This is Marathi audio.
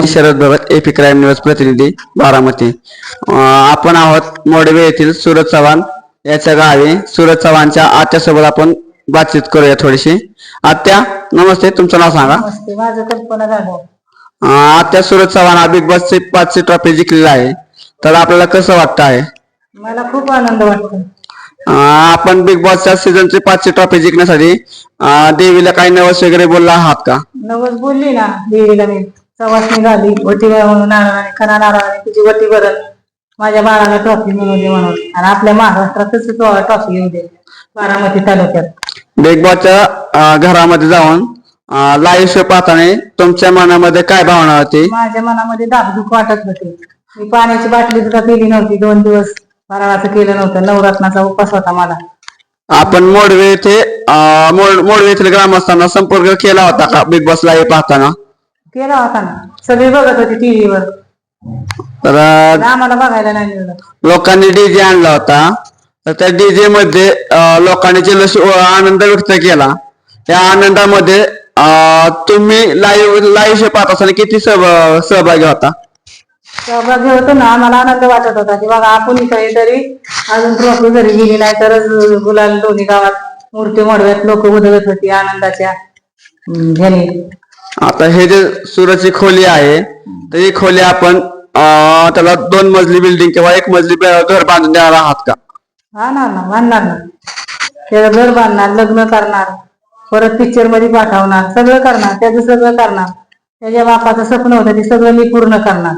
मी Sharad Bhagat AP crime news प्रतिनिधी बारामती. आपण आहोत मोडवे येथील सूरज चव्हाण याच्या गावी. सूरज चव्हाणच्या आत्यासोबत आपण बातचीत करूया थोडीशी. आत्या नमस्ते. तुमचं नाव सांगा. नमस्ते. माझं कल्पना जाधव अं, आत्या सूरज चव्हाण हा बिग बॉसची पाचशे ट्रॉफी जिंकलेला आहे. तर आपल्याला कसं वाटतं आहे? मला खूप आनंद वाटतो. अं, आपण बिग बॉसच्या सीझनची पाचशे ट्रॉफी जिंकण्यासाठी अं, देवीला काही नवस वगैरे बोलला आहात का? नवस बोलली ना देवीला मी. सवासणी झाली वटी म्हणून नारळाने खना नारळाने तुझी वटी बदल. माझ्या बाळाला ट्रॉफी मिळू दे म्हणून. आणि आपल्या महाराष्ट्रातच ट्रॉफी येऊ दे. बारामती तालुक्यात. बिग बॉसच्या अं, घरामध्ये जाऊन लाईव्ह शो पाहताना तुमच्या मनामध्ये काय भावना होती? माझ्या मनामध्ये धाकधूक वाटत होते. मी पाण्याची बाटली सुद्धा पिली नव्हती. दोन दिवस फराळाचं केलं नव्हतं. नवरत्नाचा उपवास होता मला आपण मोडवे येथे अं, मोड- मोडवे येथील ग्रामस्थांना संपर्क केला होता का? बिग बॉस लाईव्ह पाहताना? केला होता ना. सगळी बघत होती टीव्हीवर. तर आम्हाला बघायला नाही मिळलं. लोकांनी डीजे आणला होता. तर त्या डीजे मध्ये अं, लोकांनी व आनंद व्यक्त केला त्या आनंदामध्ये अं, तुम्ही लाईव्ह लाईव्ह शो पाहत असताना किती सहभ- सहभागी होता? सहभागी होतो ना. आम्हाला आनंद वाटत होता की बघा आपण काहीतरी अजून ट्रॉफी घरी गेली नाही तरच गुलाल दोन्ही गावात मूर्ती मोडव्यात लोक उधळत होती आनंदाच्या. हम्म, ह्याने आता हे जे सुरची खोली आहे तर ही खोली आपण अं, त्याला दोन मजली बिल्डिंग किंवा एक मजली ब- घर बांधून देणार आहात का? हा ना ना बांधणार ना. त्याचं घर बांधणार लग्न करणार परत पिक्चरमध्ये पाठवणार सगळं करणार त्याचं सगळं करणार. त्याच्या बापाचं स्वप्न होतं ते सगळं मी पूर्ण करणार.